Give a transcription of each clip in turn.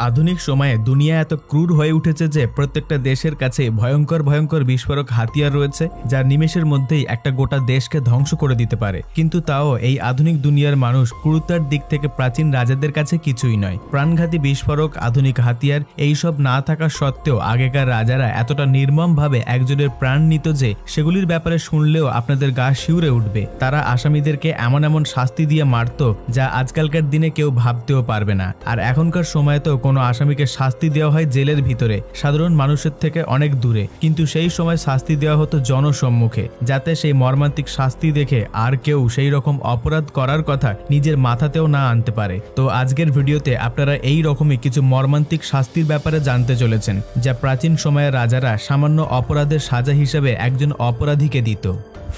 আধুনিক সময়ে দুনিয়া এত ক্রূর হয়ে উঠেছে যে প্রত্যেকটা দেশের কাছে ভয়ঙ্কর ভয়ঙ্কর বিস্ফোরক হাতিয়ার রয়েছে, যা নিমেষের মধ্যেই একটা গোটা দেশকে ধ্বংস করে দিতে পারে। কিন্তু তাও এই আধুনিক দুনিয়ার মানুষ ক্রুরতার দিক থেকে প্রাচীন রাজাদের কাছে কিছুই নয়। প্রাণঘাতী বিস্ফোরক, আধুনিক হাতিয়ার, এইসব না থাকা সত্ত্বেও আগেকার রাজারা এতটা নির্মমভাবে একজনের প্রাণ নিত যে সেগুলির ব্যাপারে শুনলেও আপনাদের গা শিউরে উঠবে। তারা আসামিদেরকে এমন এমন শাস্তি দিয়ে মারত যা আজকালকার দিনে কেউ ভাবতেও পারবে না। আর এখনকার সময়ে তো কোনো আসামিকে শাস্তি দেওয়া হয় জেলের ভিতরে। সাধারণ মানুষের থেকে অনেক দূরে। কিন্তু সেই সময় শাস্তি দেওয়া হতো জনসম্মুখে, যাতে সেই মর্মান্তিক শাস্তি দেখে আর কেউ সেই রকম অপরাধ করার কথা নিজের মাথাতেও না আনতে পারে। তো আজকের ভিডিওতে আপনারা এই রকমই কিছু মর্মান্তিক শাস্তির ব্যাপারে জানতে চলেছেন, যা প্রাচীন সময়ের রাজারা সামান্য অপরাধের সাজা হিসেবে একজন অপরাধীকে দিত।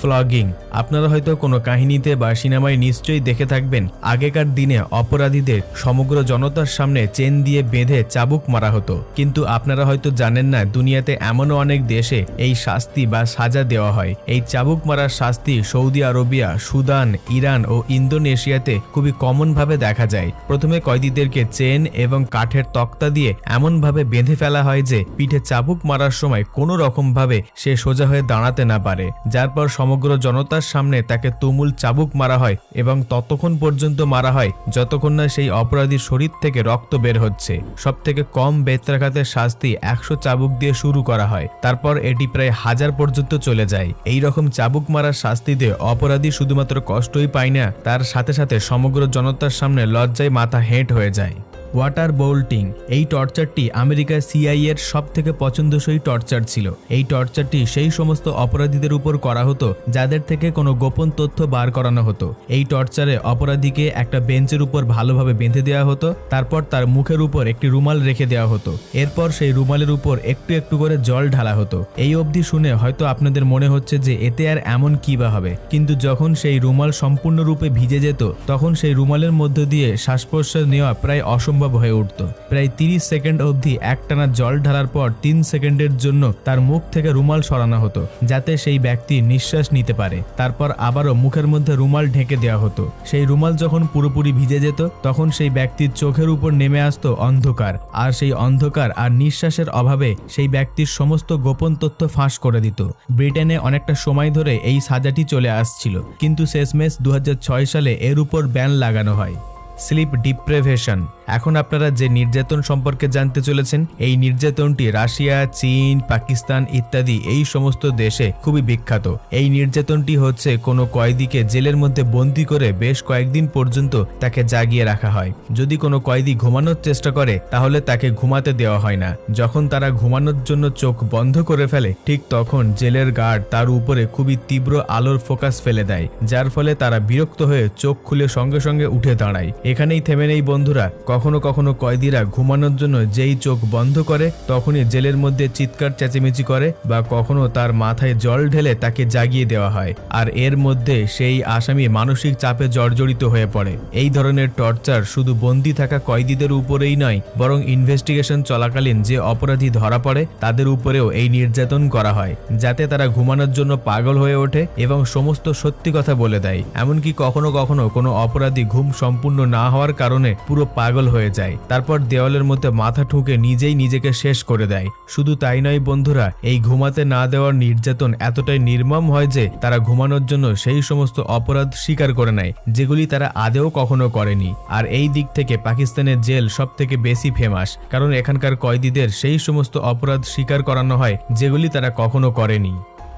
ফ্লগিং আপনারা হয়তো কোনো কাহিনীতে বা সিনেমায় নিশ্চয়ই দেখে থাকবেন, আগেকার দিনে অপরাধীদের সমগ্র জনতার সামনে চেন দিয়ে বেঁধে চাবুক মারা হতো। কিন্তু আপনারা হয়তো জানেন না, দুনিয়াতে এমনও অনেক দেশে এই শাস্তি বা সাজা দেওয়া হয়। এই চাবুক মারার শাস্তি সৌদি আরবিয়া, সুদান, ইরান ও ইন্দোনেশিয়াতে খুবই কমনভাবে দেখা যায়। প্রথমে কয়েদিদেরকে চেন এবং কাঠের তক্তা দিয়ে এমনভাবে বেঁধে ফেলা হয় যে, পিঠে চাবুক মারার সময় কোনো রকমভাবে সে সোজা হয়ে দাঁড়াতে না পারে। যার পর সমগ্র জনতার সামনে তাকে তুমুল চাবুক মারা হয় এবং ততক্ষণ পর্যন্ত মারা হয়, যতক্ষণ না সেই অপরাধীর শরীর থেকে রক্ত বের হচ্ছে। সব থেকে কম বেত্রাঘাতের শাস্তি একশো চাবুক দিয়ে শুরু করা হয়, তারপর এটি প্রায় হাজার পর্যন্ত চলে যায়। এই রকম চাবুক মারার শাস্তিতে অপরাধী শুধুমাত্র কষ্টই পায় না, তার সাথে সাথে সমগ্র জনতার সামনে লজ্জায় মাথা হেঁট হয়ে যায়। ওয়াটার বোল্টিং এই টর্চারটি আমেরিকার সিআই এর সব থেকে পছন্দসই টর্চার ছিল। এই টর্চারটি সেই সমস্ত অপরাধীদের উপর করা হতো, যাদের থেকে কোনো গোপন তথ্য বার করানো হতো। এই টর্চারে অপরাধীকে একটা বেঞ্চের উপর ভালোভাবে বেঁধে দেওয়া হতো, তারপর তার মুখের উপর একটি রুমাল রেখে দেওয়া হতো। এরপর সেই রুমালের উপর একটু একটু করে জল ঢালা হতো। এই অবধি শুনে হয়তো আপনাদের মনে হচ্ছে যে এতে আর এমন কি বা হবে। কিন্তু যখন সেই রুমাল সম্পূর্ণরূপে ভিজে যেত, তখন সেই রুমালের মধ্য দিয়ে শ্বাস প্রশ্বাস নেওয়া প্রায় অসম্ভব হয়ে উঠত। প্রায় তিরিশ সেকেন্ড অবধি একটানা জল ঢালার পর তিন সেকেন্ডের জন্য তার মুখ থেকে রুমাল সরানো হতো, যাতে সেই ব্যক্তি নিঃশ্বাস নিতে পারে। তারপর আবারও মুখের মধ্যে রুমাল ঢেকে দেওয়া হতো। সেই রুমাল যখন পুরোপুরি ভিজে যেত, তখন সেই ব্যক্তির চোখের উপর নেমে আসতো অন্ধকার, আর সেই অন্ধকার আর নিঃশ্বাসের অভাবে সেই ব্যক্তির সমস্ত গোপন তথ্য ফাঁস করে দিত। ব্রিটেনে অনেকটা সময় ধরে এই সাজাটি চলে আসছিল, কিন্তু শেষমেশ দু হাজার ছয় সালে এর উপর ব্যান লাগানো হয়। স্লিপ ডিপ্রেভেশন এখন আপনারা যে নির্যাতন সম্পর্কে জানতে চলেছেন, এই নির্যাতনটি রাশিয়া, চীন, পাকিস্তান ইত্যাদি এই সমস্ত দেশে খুবই বিখ্যাত। এই নির্যাতনটি হচ্ছে কোনো কয়েদিকে জেলের মধ্যে বন্দি করে বেশ কয়েকদিন পর্যন্ত তাকে জাগিয়ে রাখা হয়। যদি কোনো কয়েদি ঘুমানোর চেষ্টা করে, তাহলে তাকে ঘুমাতে দেওয়া হয় না। যখন তারা ঘুমানোর জন্য চোখ বন্ধ করে ফেলে, ঠিক তখন জেলের গার্ড তার উপরে খুবই তীব্র আলোর ফোকাস ফেলে দেয়, যার ফলে তারা বিরক্ত হয়ে চোখ খুলে সঙ্গে সঙ্গে উঠে দাঁড়ায়। এখানেই থেমে নেই বন্ধুরা। কখনো কখনো কয়েদিরা ঘুমানোর জন্য যেই চোখ বন্ধ করে, তখনই জেলের মধ্যে চিৎকার চেঁচেমেচি করে বা কখনো তার মাথায় জল ঢেলে তাকে জাগিয়ে দেওয়া হয়। আর এর মধ্যে সেই আসামি মানসিক চাপে জর্জরিত হয়ে পড়ে। এই ধরনের টর্চার শুধু বন্দি থাকা কয়েদিদের উপরেই নয়, বরং ইনভেস্টিগেশন চলাকালীন যে অপরাধী ধরা পড়ে, তাদের উপরেও এই নির্যাতন করা হয়, যাতে তারা ঘুমানোর জন্য পাগল হয়ে ওঠে এবং সমস্ত সত্যি কথা বলে দেয়। এমনকি কখনো কখনো কোনো অপরাধী ঘুম সম্পূর্ণ না হওয়ার কারণে পুরো পাগল হয়ে যায়। তারপর দেওয়ালের মধ্যে মাথা ঠুকে নিজেই নিজেকে শেষ করে দেয়। শুধু তাই নয় বন্ধুরা, এই ঘুমাতে না দেওয়ার নির্যাতন এতটাই নির্মম হয় যে তারা ঘুমানোর জন্য সেই সমস্ত অপরাধ স্বীকার করে নেয়, যেগুলি তারা আদেও কখনো করেনি। আর এই দিক থেকে পাকিস্তানের জেল সব থেকে বেশি ফেমাস কারণ এখানকার কয়েদিদের সেই সমস্ত অপরাধ স্বীকার করানো হয়, যেগুলি তারা কখনো করেনি।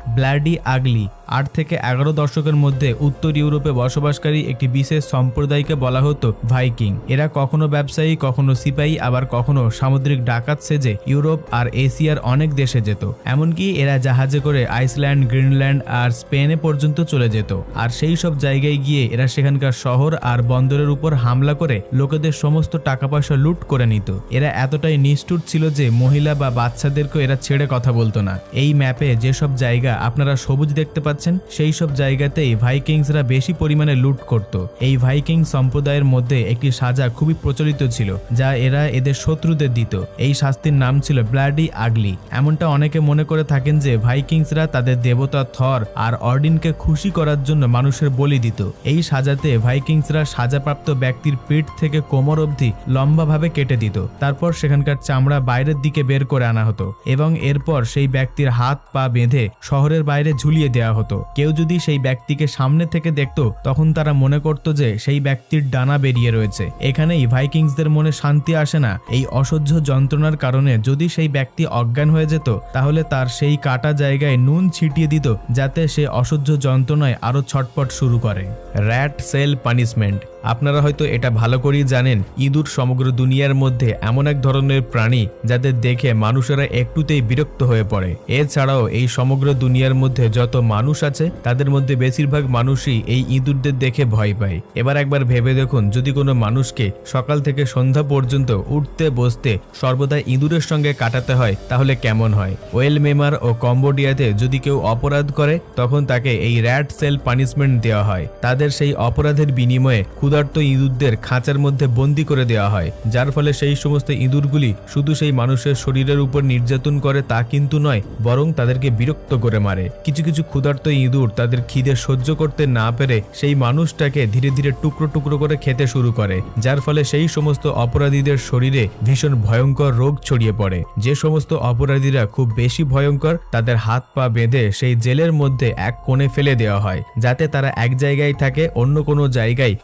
Bloody ugly. আট থেকে এগারো দশকের মধ্যে উত্তর ইউরোপে বসবাসকারী একটি বিশেষ সম্প্রদায়কে বলা হতো ভাইকিং। এরা কখনো ব্যবসায়ী, কখনো সিপাহী, আবার কখনো সামুদ্রিক ডাকাত সেজে ইউরোপ আর এশিয়ার অনেক দেশে যেত। এমনকি এরা জাহাজে করে আইসল্যান্ড, গ্রিনল্যান্ড আর স্পেনে পর্যন্ত চলে যেত। আর সেই সব জায়গায় গিয়ে এরা সেখানকার শহর আর বন্দরের উপর হামলা করে লোকেদের সমস্ত টাকা পয়সা লুট করে নিত। এরা এতটাই নিষ্ঠুর ছিল যে মহিলা বা বাচ্চাদেরকেও এরা ছেড়ে কথা বলতো না। এই ম্যাপে যেসব জায়গা আপনারা সবুজ দেখতে পাচ্ছেন, সেই সব জায়গাতেই ভাইকিংসরা বেশি পরিমাণে লুট করত। এই ভাইকিং সম্প্রদায়ের মধ্যে একটি সাজা খুবই প্রচলিত ছিল, যা এরা এদের শত্রুদের দিত। এই শাস্তির নাম ছিল ব্লাডি আগলি। এমনটা অনেকে মনে করে থাকেন যে ভাইকিংসরা তাদের দেবতা থর আর অর্ডিনকে খুশি করার জন্য মানুষের বলি দিত। এই সাজাতে ভাইকিংসরা সাজাপ্রাপ্ত ব্যক্তির পিঠ থেকে কোমর অবধি লম্বাভাবে কেটে দিত। তারপর সেখানকার চামড়া বাইরের দিকে বের করে আনা হতো এবং এরপর সেই ব্যক্তির হাত পা বেঁধে শহরের বাইরে ঝুলিয়ে দেওয়া হতো। কেউ যদি সেই ব্যক্তিকে সামনে থেকে দেখত, তখন তারা মনে করত যে সেই ব্যক্তির ডানা বেরিয়ে রয়েছে। এখানেই ভাইকিংসদের মনে শান্তি আসে না। এই অসহ্য যন্ত্রণার কারণে যদি সেই ব্যক্তি অজ্ঞান হয়ে যেত, তাহলে তার সেই কাটা জায়গায় নুন ছিটিয়ে দিত, যাতে সে অসহ্য যন্ত্রণায় আরও ছটপট শুরু করে। Rat cell punishment. আপনারা হয়তো এটা ভালো করেই জানেন, ইঁদুর সমগ্র দুনিয়ার মধ্যে এমন এক ধরনের প্রাণী যাদের দেখে মানুষেরা একটুতেই বিরক্ত হয়ে পড়ে। এছাড়াও এই সমগ্র দুনিয়ার মধ্যে যত মানুষ আছে, তাদের মধ্যে বেশিরভাগ মানুষই এই ইঁদুরদের দেখে ভয় পায়। এবার একবার ভেবে দেখুন, যদি কোনো মানুষকে সকাল থেকে সন্ধ্যা পর্যন্ত উঠতে বসতে সর্বদা ইঁদুরের সঙ্গে কাটাতে হয়, তাহলে কেমন হয়? ওয়েল মেমার ও কম্বোডিয়াতে যদি কেউ অপরাধ করে, তখন তাকে এই র্যাট সেল পানিশমেন্ট দেওয়া হয়। তাদের সেই অপরাধের বিনিময়ে ক্ষুধার্ত ইঁদুরদের খাঁচার মধ্যে বন্দি করে দেওয়া হয়, যার ফলে সেই সমস্ত ইঁদুরগুলি শুধু সেই মানুষের শরীরের উপর নির্যাতন করে তা কিন্তু নয়, বরং তাদেরকে বিরক্ত করে মারে। কিছু কিছু ক্ষুধার্ত ইঁদুর তাদের খিদে সহ্য করতে না পেরে সেই মানুষটাকে ধীরে ধীরে টুকরো টুকরো করে খেতে শুরু করে, যার ফলে সেই সমস্ত অপরাধীদের শরীরে ভীষণ ভয়ঙ্কর রোগ ছড়িয়ে পড়ে। যে সমস্ত অপরাধীরা খুব বেশি ভয়ঙ্কর, তাদের হাত পা বেঁধে সেই জেলের মধ্যে এক কোণে ফেলে দেওয়া হয়, যাতে তারা এক জায়গায় থাকে, অন্য কোনো জায়গায়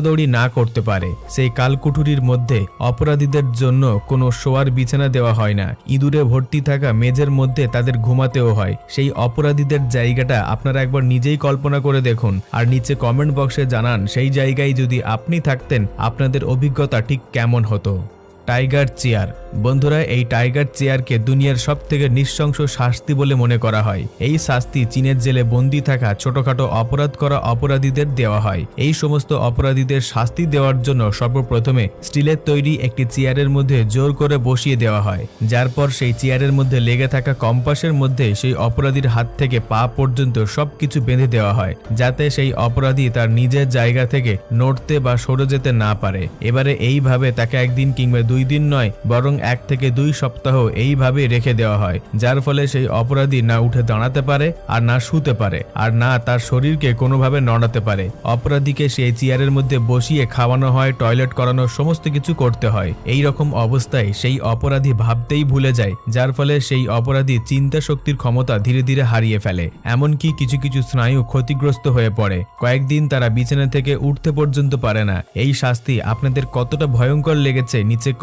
দৌড়াদৌড়ি না করতে পারে। সেই কালকুঠুরির মধ্যে অপরাধীদের জন্য কোনো শোয়ার বিছানা দেওয়া হয় না। ইঁদুরে ভর্তি থাকা মেঝের মধ্যে তাদের ঘুমাতেও হয়। সেই অপরাধীদের জায়গাটা আপনারা একবার নিজেই কল্পনা করে দেখুন। আর নিচে কমেন্ট বক্সে জানান, সেই জায়গায় যদি আপনি থাকতেন, আপনাদের অভিজ্ঞতা ঠিক কেমন হতো? Tiger chair. বন্ধুরা, এই টাইগার চেয়ারকে দুনিয়ার সব থেকে নৃশংস শাস্তি বলে মনে করা হয়। এই শাস্তি চীনের জেলে বন্দি থাকা ছোটখাটো অপরাধ করা অপরাধীদের দেওয়া হয়। এই সমস্ত অপরাধীদের শাস্তি দেওয়ার জন্য সর্বপ্রথমে স্টিলের তৈরি একটি চেয়ারের মধ্যে জোর করে বসিয়ে দেওয়া হয়। যার পর সেই চেয়ারের মধ্যে লেগে থাকা কম্পাসের মধ্যে সেই অপরাধীর হাত থেকে পা পর্যন্ত সবকিছু বেঁধে দেওয়া হয়, যাতে সেই অপরাধী তার নিজের জায়গা থেকে নড়তে বা সরে যেতে না পারে। এবারে এইভাবে তাকে একদিন কিংবা দুই দিন নয়, বরং এক থেকে দুই সপ্তাহ এইভাবে রেখে দেওয়া হয়, যার ফলে সেই অপরাধী না উঠে দাঁড়াতে পারে আর না শুতে পারে, আর না তার শরীরকে কোনোভাবে নড়াতে পারে। অপরাধীকে সেই চেয়ারের মধ্যে বসিয়ে খাওয়ানো হয়, টয়লেট করানো, সমস্ত কিছু করতে হয়। এই রকম অবস্থায় সেই অপরাধী ভাবতেই ভুলে যায়, যার ফলে সেই অপরাধী চিন্তা শক্তির ক্ষমতা ধীরে ধীরে হারিয়ে ফেলে। এমনকি কিছু কিছু স্নায়ু ক্ষতিগ্রস্ত হয়ে পড়ে। কয়েকদিন তারা বিছানা থেকে উঠতে পর্যন্ত পারে না। এই শাস্তি আপনাদের কতটা ভয়ঙ্কর লেগেছে, নিচে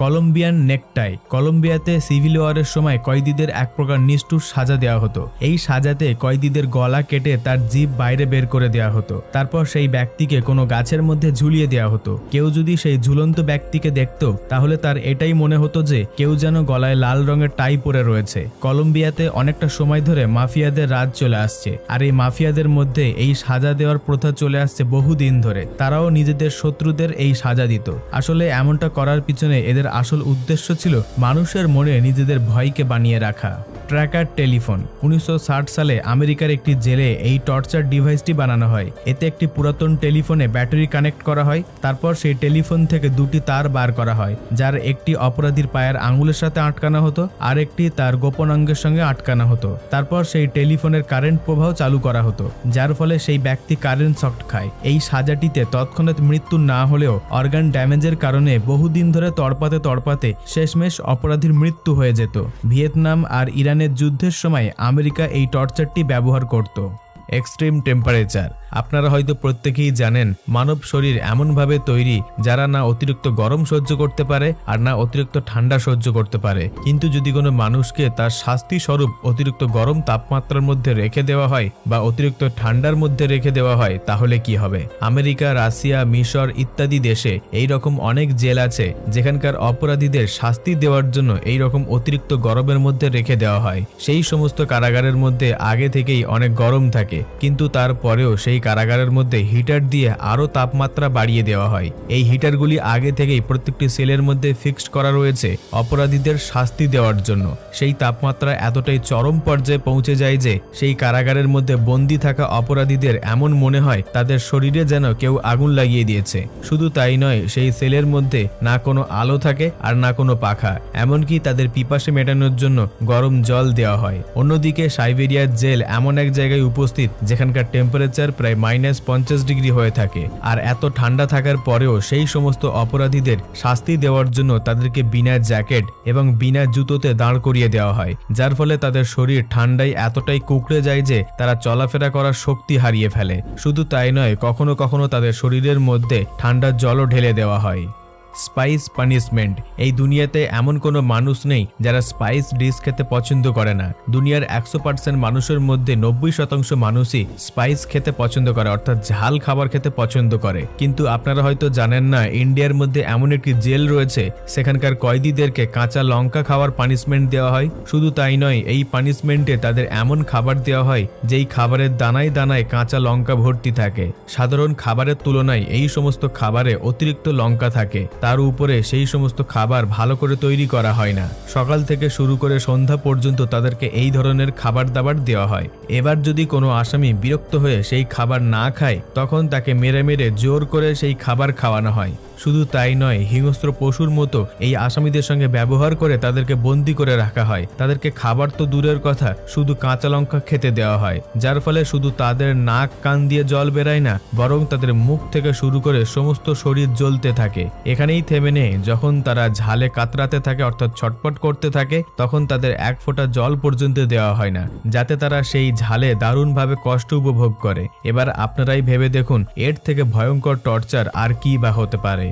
কলম্বিয়ান নেকটাই। কলম্বিয়াতে সিভিল ওয়ারের সময় কয়েদিদের এক প্রকার নিষ্ঠুর সাজা দেওয়া হতো। এই সাজাতে কয়েদিদের গলা কেটে তার জিভ বাইরে বের করে দেওয়া হতো। তারপর সেই ব্যক্তিকে কোনো গাছের মধ্যে ঝুলিয়ে দেওয়া হতো। কেউ যদি সেই ঝুলন্ত ব্যক্তিকে দেখত, তাহলে তার এটাই মনে হতো যে কেউ যেন গলায় লাল রঙের টাই পরে রয়েছে। কলম্বিয়াতে অনেকটা সময় ধরে মাফিয়াদের রাজ চলে আসছে, আর এই মাফিয়াদের মধ্যে এই সাজা দেওয়ার প্রথা চলে আসছে বহুদিন ধরে। তারাও নিজেদের শত্রুদের এই সাজা দিত। আসলে এমনটা করার পিছনে এদের আসল উদ্দেশ্য ছিল মানুষের মনে নিজেদের ভয়কে বানিয়ে রাখা। Tracker telephone. উনিশশো ষাট সালে আমেরিকার একটি জেলে এই টর্চার ডিভাইসটি বানানো হয়। এতে একটি পুরাতন টেলিফোনে ব্যাটারি কানেক্ট করা হয়, তারপর সেই টেলিফোন থেকে দুটি তার বার করা হয়, যার একটি অপরাধীর পায়ের আঙুলের সাথে আটকানো হতো, আর একটি তার গোপন অঙ্গের সঙ্গে আটকানো হতো। তারপর সেই টেলিফোনের কারেন্ট প্রবাহ চালু করা হতো, যার ফলে সেই ব্যক্তি কারেন্ট শক খায়। এই সাজাটিতে তৎক্ষণাৎ মৃত্যু না হলেও অর্গান ড্যামেজের কারণে বহুদিন ধরে তড়পাতে তড়পাতে শেষমেশ অপরাধীর মৃত্যু হয়ে যেত। ভিয়েতনাম আর ইরানের যুদ্ধের সময় আমেরিকা এই টর্চারটি ব্যবহার করত। Extreme temperature. আপনারা হয়তো প্রত্যেকেই জানেন, মানব শরীর এমনভাবে তৈরি যারা না অতিরিক্ত গরম সহ্য করতে পারে আর না অতিরিক্ত ঠান্ডা সহ্য করতে পারে। কিন্তু যদি কোনো মানুষকে তার শাস্তি স্বরূপ অতিরিক্ত গরম তাপমাত্রার মধ্যে রেখে দেওয়া হয় বা অতিরিক্ত ঠান্ডার মধ্যে রেখে দেওয়া হয়, তাহলে কি হবে? আমেরিকা, রাশিয়া, মিশর ইত্যাদি দেশে এই রকম অনেক জেল আছে যেখানকার অপরাধীদের শাস্তি দেওয়ার জন্য এই রকম অতিরিক্ত গরমের মধ্যে রেখে দেওয়া হয়। সেই সমস্ত কারাগারের মধ্যে আগে থেকেই অনেক গরম থাকে, কিন্তু তারপরেও সেই কারাগারের মধ্যে হিটার দিয়ে আরও তাপমাত্রা বাড়িয়ে দেওয়া হয়। এই হিটারগুলি আগে থেকেই প্রত্যেকটি সেলের মধ্যে ফিক্সড করা রয়েছে অপরাধীদের শাস্তি দেওয়ার জন্য। সেই তাপমাত্রা এতটাই চরম পর্যায়ে পৌঁছে যায় যে সেই কারাগারের মধ্যে বন্দি থাকা অপরাধীদের এমন মনে হয় তাদের শরীরে যেন কেউ আগুন লাগিয়ে দিয়েছে। শুধু তাই নয়, সেই সেলের মধ্যে না কোনো আলো থাকে আর না কোনো পাখা, এমনকি তাদের পিপাসে মেটানোর জন্য গরম জল দেওয়া হয়। অন্যদিকে সাইবেরিয়ার জেল এমন এক জায়গায় উপস্থিত, যেখানকার টেম্পারেচার প্রায় মাইনাস পঞ্চাশ ডিগ্রি হয়ে থাকে। আর এত ঠান্ডা থাকার পরেও সেই সমস্ত অপরাধীদের শাস্তি দেওয়ার জন্য তাদেরকে বিনা জ্যাকেট এবং বিনা জুতোতে দাঁড় করিয়ে দেওয়া হয়, যার ফলে তাদের শরীর ঠান্ডায় এতটাই কুকড়ে যায় যে তারা চলাফেরা করার শক্তি হারিয়ে ফেলে। শুধু তাই নয়, কখনো কখনো তাদের শরীরের মধ্যে ঠান্ডার জলও ঢেলে দেওয়া হয়। Spice punishment. এই দুনিয়াতে এমন কোনো মানুষ নেই যারা স্পাইস ডিশ খেতে পছন্দ করে না। দুনিয়ার একশো পার্সেন্ট মানুষের মধ্যে নব্বই শতাংশ মানুষই স্পাইস খেতে পছন্দ করে, অর্থাৎ ঝাল খাবার খেতে পছন্দ করে। কিন্তু আপনারা হয়তো জানেন না, ইন্ডিয়ার মধ্যে এমন একটি জেল রয়েছে, সেখানকার কয়েদিদেরকে কাঁচা লঙ্কা খাওয়ার পানিশমেন্ট দেওয়া হয়। শুধু তাই নয়, এই পানিশমেন্টে তাদের এমন খাবার দেওয়া হয়, যেই খাবারের দানায় দানায় কাঁচা লঙ্কা ভর্তি থাকে। সাধারণ খাবারের তুলনায় এই সমস্ত খাবারে অতিরিক্ত লঙ্কা থাকে। তার উপরে সেই সমস্ত খাবার ভালো করে তৈরি করা হয় না। সকাল থেকে শুরু করে সন্ধ্যা পর্যন্ত তাদেরকে এই ধরনের খাবার দাবার দেওয়া হয়। এবার যদি কোনো আসামি বিরক্ত হয়ে সেই খাবার না খায়, তখন তাকে মেরে মেরে জোর করে সেই খাবার খাওয়ানো হয়। শুধু তাই নয়, হিংস্র পশুর মতো এই আসামিদের সঙ্গে ব্যবহার করে তাদেরকে বন্দি করে রাখা হয়। তাদেরকে খাবার তো দূরের কথা, শুধু কাঁচা লঙ্কা খেতে দেওয়া হয়, যার ফলে শুধু তাদের নাক, কান দিয়ে জল বেরায় না, বরং তাদের মুখ থেকে শুরু করে সমস্ত শরীর জ্বলতে থাকে। এখানেই থেমে নেই, যখন তারা ঝালে কাতরাতে থাকে, অর্থাৎ ছটপট করতে থাকে, তখন তাদের এক ফোঁটা জল পর্যন্ত দেওয়া হয় না, যাতে তারা সেই ঝালে দারুণভাবে কষ্ট উপভোগ করে। এবার আপনারাই ভেবে দেখুন, এর থেকে ভয়ঙ্কর টর্চার আর কি বা হতে পারে।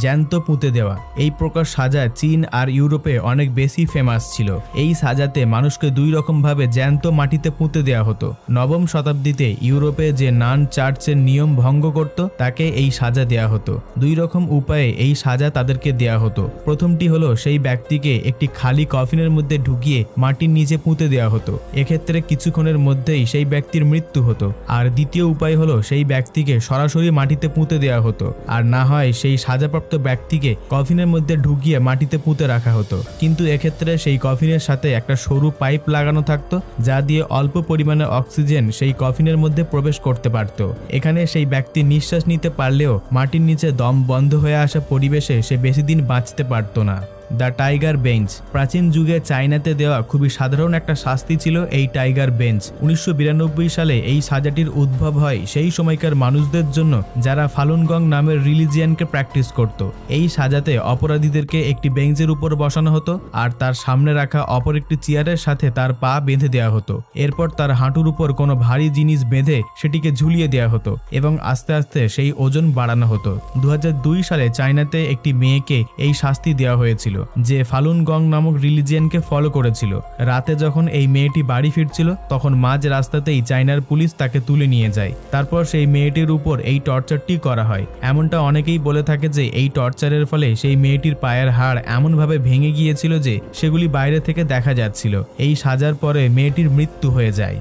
জ্যান্ত পুঁতে দেওয়া। এই প্রকার সাজা চীন আর ইউরোপে অনেক বেশি ফেমাস ছিল। এই সাজাতে মানুষকে দুই রকমভাবে জ্যান্ত মাটিতে পুঁতে দেওয়া হতো। নবম শতাব্দীতে ইউরোপে যে নান চার্চের নিয়ম ভঙ্গ করত, তাকে এই সাজা দেয়া হতো। দুই রকম উপায়ে এই সাজা তাদেরকে দেয়া হতো। প্রথমটি হলো, সেই ব্যক্তিকে একটি খালি কফিনের মধ্যে ঢুকিয়ে মাটির নিচে পুঁতে দেওয়া হতো। এক্ষেত্রে কিছুক্ষণের মধ্যেই সেই ব্যক্তির মৃত্যু হতো। আর দ্বিতীয় উপায় হলো, সেই ব্যক্তিকে সরাসরি মাটিতে পুঁতে দেওয়া হতো। আর না হয় সেই সাজাপ্রাপ্ত ব্যক্তিকে কফিনের মধ্যে ঢুকিয়ে মাটিতে পুঁতে রাখা হতো। কিন্তু এক্ষেত্রে সেই কফিনের সাথে একটা সরু পাইপ লাগানো থাকতো, যা দিয়ে অল্প পরিমাণে অক্সিজেন সেই কফিনের মধ্যে প্রবেশ করতে পারত। এখানে সেই ব্যক্তি নিঃশ্বাস নিতে পারলেও মাটির নিচে দম বন্ধ হয়ে আসা পরিবেশে সে বেশি দিন বাঁচতে পারত না। The tiger bench. প্রাচীন যুগে চায়নাতে দেওয়া খুবই সাধারণ একটা শাস্তি ছিল এই টাইগার বেঞ্চ। উনিশশো বিরানব্বই সালে এই সাজাটির উদ্ভব হয় সেই সময়কার মানুষদের জন্য যারা ফালুনগং নামের রিলিজিয়ানকে প্র্যাকটিস করত। এই সাজাতে অপরাধীদেরকে একটি বেঞ্চের উপর বসানো হতো আর তার সামনে রাখা অপর একটি চেয়ারের সাথে তার পা বেঁধে দেওয়া হতো। এরপর তার হাঁটুর উপর কোনো ভারী জিনিস বেঁধে সেটিকে ঝুলিয়ে দেওয়া হতো এবং আস্তে আস্তে সেই ওজন বাড়ানো হতো। দু হাজার দুই সালে চায়নাতে একটি মেয়েকে এই শাস্তি দেওয়া হয়েছিল। যে ফালুন গং নামক রিলিজিয়ানকে ফলো করেছিল। রাতে যখন এই মেয়েটি বাড়ি ফিরছিল, তখন মাঝ রাস্তাতেই চায়নার পুলিশ তাকে তুলে নিয়ে যায়। তারপর সেই মেয়েটির উপর এই টর্চারটি করা হয়। এমনটা অনেকেই বলে থাকে যে, এই টর্চারের ফলে সেই মেয়েটির পায়ের হাড় এমনভাবে ভেঙে গিয়েছিল যে, সেগুলি বাইরে থেকে দেখা যাচ্ছিল। এই সাজার পরে মেয়েটির মৃত্যু হয়ে যায়।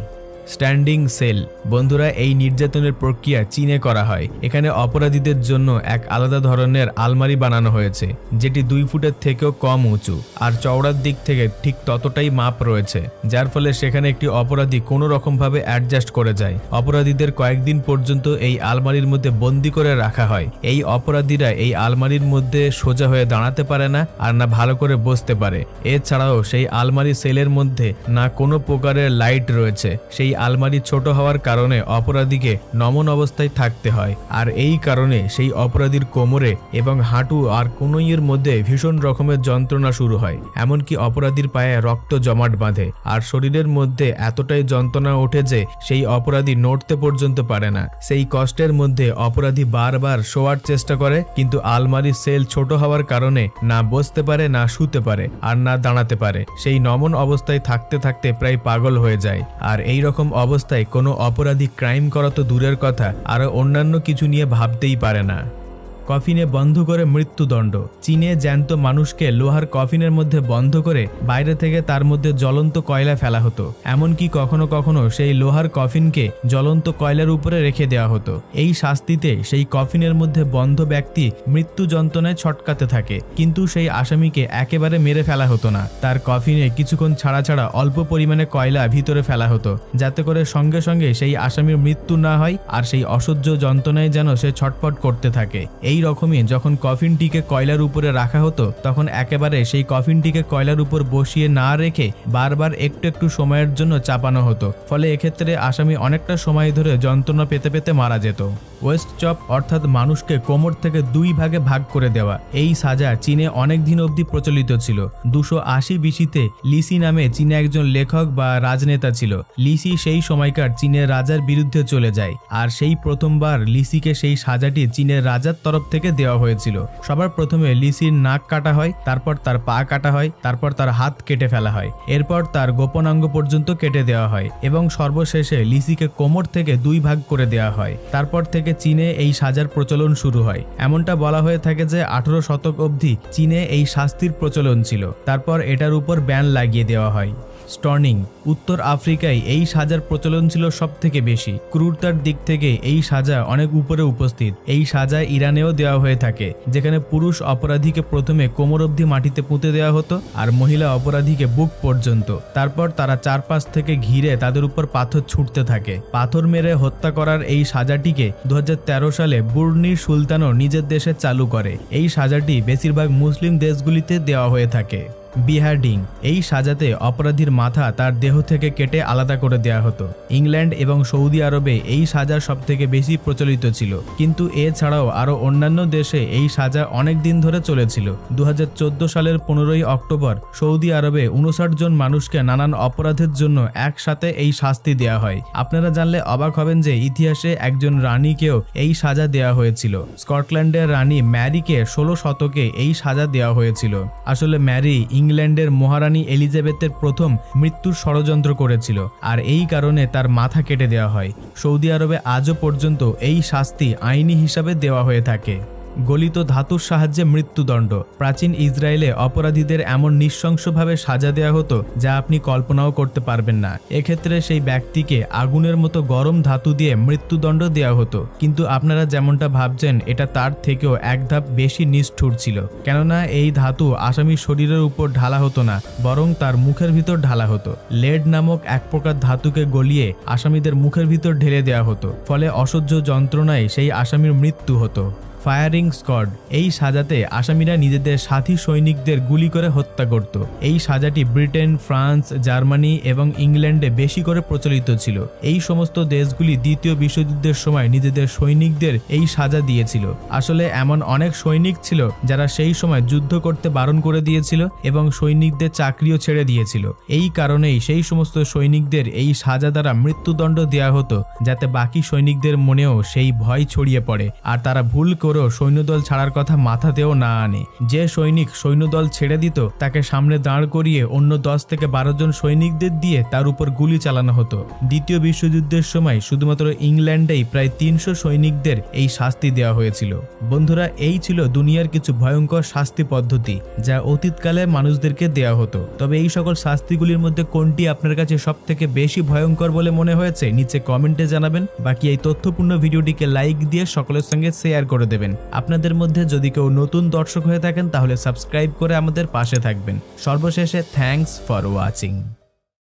Standing cell. বন্ধুরা, এই নির্যাতনের প্রক্রিয়া চীনে করা হয়। এখানে অপরাধীদের জন্য এক আলাদা ধরনের আলমারি বানানো হয়েছে, যেটি দুই ফুটের থেকেও কম উঁচু, আর চওড়ার দিক থেকে ঠিক ততটাই মাপ রয়েছে, যার ফলে সেখানে একটি অপরাধী কোনো রকমভাবে অ্যাডজাস্ট করে যায়। অপরাধীদের কয়েকদিন পর্যন্ত এই আলমারির মধ্যে বন্দি করে রাখা হয়। এই অপরাধীরা এই আলমারির মধ্যে সোজা হয়ে দাঁড়াতে পারে না, আর না ভালো করে বসতে পারে। এছাড়াও সেই আলমারি সেলের মধ্যে না কোনো প্রকারের লাইট রয়েছে, সেই আলমারি ছোট হওয়ার কারণে অপরাধীকে নমন অবস্থায় থাকতে হয়। আর এই কারণে সেই অপরাধীর কোমরে এবং হাঁটু আর কনুইয়ের মধ্যে ভীষণ রকমের যন্ত্রণা শুরু হয়। এমনকি অপরাধীর পায়ে রক্ত জমাট বাঁধে। আর শরীরের মধ্যে এতটাই যন্ত্রণা ওঠে যে সেই অপরাধী নড়তে পর্যন্ত পারে না। সেই কষ্টের মধ্যে অপরাধী বারবার শোয়ার চেষ্টা করে, কিন্তু আলমারির সেল ছোট হওয়ার কারণে না বসতে পারে, না শুতে পারে, আর না দাঁড়াতে পারে। সেই নমন অবস্থায় থাকতে থাকতে প্রায় পাগল হয়ে যায়। আর এই রকম অবস্থায় কোনো অপরাধী ক্রাইম করা তো দূরের কথা, আরও অন্যান্য কিছু নিয়ে ভাবতেই পারে না। কফিনে বন্ধ করে মৃত্যুদণ্ড। চীনে জ্যান্ত মানুষকে লোহার কফিনের মধ্যে বন্ধ করে বাইরে থেকে তার মধ্যে জ্বলন্ত কয়লা ফেলা হতো। এমনকি কখনো কখনো সেই লোহার কফিনকে জ্বলন্ত কয়লার উপরে রেখে দেওয়া হতো। এই শাস্তিতে সেই কফিনের মধ্যে বন্ধ ব্যক্তি মৃত্যু যন্ত্রণায় ছটকাতে থাকে। কিন্তু সেই আসামিকে একেবারে মেরে ফেলা হতো না। তার কফিনে কিছুক্ষণ ছাড়া ছাড়া অল্প পরিমাণে কয়লা ভিতরে ফেলা হতো, যাতে করে সঙ্গে সঙ্গে সেই আসামির মৃত্যু না হয় আর সেই অসহ্য যন্ত্রণায় যেন সে ছটপট করতে থাকে। এই রকমই, যখন কফিনটিকে কয়লার উপরে রাখা হতো, তখন একেবারে সেই কফিনটিকে কয়লার উপর বসিয়ে না রেখে বারবার একটু একটু সময়ের জন্য চাপানো হতো। ফলে এক্ষেত্রে আসামি অনেকটা সময় ধরে যন্ত্রণা পেতে পেতে মারা যেত। ওয়েস্ট চপ অর্থাৎ মানুষকে কোমর থেকে দুই ভাগে ভাগ করে দেওয়া। এই সাজা চীনে অনেক দিন অবধি প্রচলিত ছিল। দুশো আশি বিশিতে লিসি নামে চীনে একজন লেখক বা রাজনেতা ছিল। লিসি সেই সময়কার চীনের রাজার বিরুদ্ধে চলে যায়। আর সেই প্রথমবার লিসিকে সেই সাজাটি চীনের রাজার তরফ থেকে দেওয়া হয়েছিল। সবার প্রথমে লিসির নাক কাটা হয়, তারপর তার পা কাটা হয়, তারপর তার হাত কেটে ফেলা হয়। এরপর তার গোপনাঙ্গ পর্যন্ত কেটে দেওয়া হয় এবং সর্বশেষে লিসিকে কোমর থেকে দুই ভাগ করে দেওয়া হয়। তারপর থেকে চীনে এই সাজার প্রচলন শুরু হয়। এমনটা বলা হয়ে থাকে যে আঠারো শতক অবধি চীনে এই শাস্তির প্রচলন ছিল। তারপর এটার উপর ব্যান লাগিয়ে দেওয়া হয়। স্টর্নিং, উত্তর আফ্রিকায় এই সাজার প্রচলন ছিল সব থেকে বেশি। ক্রুরতার দিক থেকে এই সাজা অনেক উপরে উপস্থিত। এই সাজা ইরানেও দেওয়া হয়ে থাকে, যেখানে পুরুষ অপরাধীকে প্রথমে কোমর অবধি মাটিতে পুঁতে দেওয়া হতো আর মহিলা অপরাধীকে বুক পর্যন্ত। তারপর তারা চারপাশ থেকে ঘিরে তাদের উপর পাথর ছুটতে থাকে। পাথর মেরে হত্যা করার এই সাজাটিকে দু হাজার তেরো সালে বুর্নির সুলতানও নিজের দেশে চালু করে। এই সাজাটি বেশিরভাগ মুসলিম দেশগুলিতে দেওয়া হয়ে থাকে। বিহার্ডিং এই সাজাতে অপরাধীর মাথা তার দেহ থেকে কেটে আলাদা করে দেওয়া হতো। ইংল্যান্ড এবং সৌদি আরবে এই সাজা সব থেকে বেশি প্রচলিত ছিল। কিন্তু এছাড়াও আরও অন্যান্য দেশে এই সাজা অনেক দিন ধরে চলেছিল। দু হাজার চোদ্দ সালের পনেরোই অক্টোবর সৌদি আরবে উনষাট জন মানুষকে নানান অপরাধের জন্য একসাথে এই শাস্তি দেওয়া হয়। আপনারা জানলে অবাক হবেন যে ইতিহাসে একজন রানীকেও এই সাজা দেওয়া হয়েছিল। স্কটল্যান্ডের রানী ম্যারিকে ষোলো শতকে এই সাজা দেওয়া হয়েছিল। আসলে ম্যারি ইংল্যান্ডের মহারানী এলিজাবেথের প্রথম মৃত্যুর ষড়যন্ত্র করেছিল, আর এই কারণে তার মাথা কেটে দেওয়া হয়। সৌদি আরবে আজও পর্যন্ত এই শাস্তি আইনি হিসাবে দেওয়া হয়ে থাকে। গলিত ধাতুর সাহায্যে মৃত্যুদণ্ড। প্রাচীন ইসরায়েলে অপরাধীদের এমন নৃশংসভাবে সাজা দেওয়া হতো, যা আপনি কল্পনাও করতে পারবেন না। এক্ষেত্রে সেই ব্যক্তিকে আগুনের মতো গরম ধাতু দিয়ে মৃত্যুদণ্ড দেওয়া হতো। কিন্তু আপনারা যেমনটা ভাবছেন, এটা তার থেকেও এক ধাপ বেশি নিষ্ঠুর ছিল। কেননা এই ধাতু আসামির শরীরের উপর ঢালা হতো না, বরং তার মুখের ভিতর ঢালা হতো। লেড নামক এক প্রকার ধাতুকে গলিয়ে আসামিদের মুখের ভিতর ঢেলে দেওয়া হতো, ফলে অসহ্য যন্ত্রণায় সেই আসামির মৃত্যু হতো। Firing squad. এই সাজাতে আসামিরা নিজেদের সাথী সৈনিকদের গুলি করে হত্যা করত। এই সাজাটি ব্রিটেন, ফ্রান্স, জার্মানি এবং ইংল্যান্ডে বেশি করে প্রচলিত ছিল। এই সমস্ত দেশগুলি দ্বিতীয় বিশ্বযুদ্ধের সময় নিজেদের সৈনিকদের এই সাজা দিয়েছিল। আসলে এমন অনেক সৈনিক ছিল যারা সেই সময় যুদ্ধ করতে বারণ করে দিয়েছিল এবং সৈনিকদের চাকরিও ছেড়ে দিয়েছিল। এই কারণেই সেই সমস্ত সৈনিকদের এই সাজা দ্বারা মৃত্যুদণ্ড দেওয়া হতো, যাতে বাকি সৈনিকদের মনেও সেই ভয় ছড়িয়ে পড়ে। আর তারা ভুল করেও সৈন্যদল ছাড়ার কথা মাথাতেও না আনে। যে সৈনিক সৈন্যদল ছেড়ে দিত, তাকে সামনে দাঁড় করিয়ে অন্য দশ থেকে বারো জন সৈনিকদের দিয়ে তার উপর গুলি চালানো হতো। দ্বিতীয় বিশ্বযুদ্ধের সময় শুধুমাত্র ইংল্যান্ডেই প্রায় তিনশো সৈনিকদের এই শাস্তি দেওয়া হয়েছিল। বন্ধুরা, এই ছিল দুনিয়ার কিছু ভয়ঙ্কর শাস্তি পদ্ধতি, যা অতীতকালে মানুষদেরকে দেওয়া হতো। তবে এই সকল শাস্তিগুলির মধ্যে কোনটি আপনার কাছে সব থেকে বেশি ভয়ঙ্কর বলে মনে হয়েছে, নিচে কমেন্টে জানাবেন। বাকি এই তথ্যপূর্ণ ভিডিওটিকে লাইক দিয়ে সকলের সঙ্গে শেয়ার করে দেবেন। আপনাদের মধ্যে যদি কেউ নতুন দর্শক হয়ে থাকেন, তাহলে সাবস্ক্রাইব করে আমাদের পাশে থাকবেন। সর্বশেষে থ্যাংকস ফর ওয়াচিং